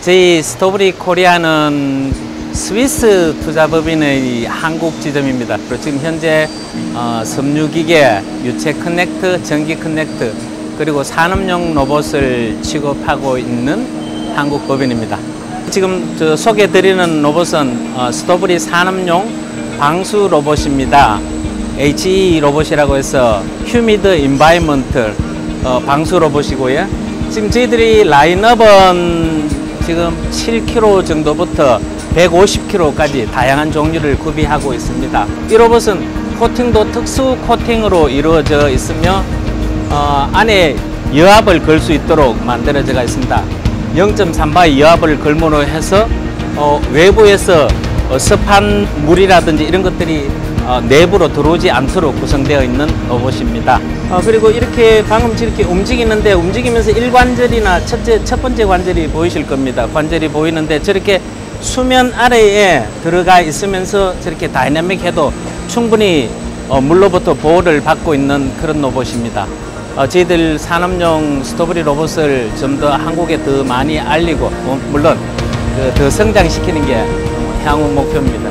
저희 스토브리 코리아는 스위스 투자법인의 한국 지점입니다. 그리고 지금 현재 어, 섬유기계, 유체 커넥트, 전기 커넥트, 그리고 산업용 로봇을 취급하고 있는 한국 법인입니다. 지금 저 소개드리는 로봇은 어, 스토브리 산업용 방수 로봇입니다. HE 로봇이라고 해서 휴미드 인바이먼트 어, 방수 로봇이고요. 지금 저희들이 라인업은 지금 7kg 정도부터 150kg까지 다양한 종류를 구비하고 있습니다. 이 로봇은 코팅도 특수 코팅으로 이루어져 있으며 어, 안에 여압을 걸 수 있도록 만들어져 있습니다. 0.3바의 여압을 걸므로 해서 어, 외부에서 어, 습한 물이라든지 이런 것들이 어, 내부로 들어오지 않도록 구성되어 있는 로봇입니다. 어, 그리고 이렇게 방금 이렇게 움직이는데 움직이면서 일관절이나 첫째, 첫 번째 관절이 보이실 겁니다. 관절이 보이는데 저렇게 수면 아래에 들어가 있으면서 저렇게 다이내믹해도 충분히 어, 물로부터 보호를 받고 있는 그런 로봇입니다. 어, 저희들 산업용 스토브리 로봇을 좀 더 한국에 더 많이 알리고 어, 물론 그더 성장시키는 게 향후 목표입니다.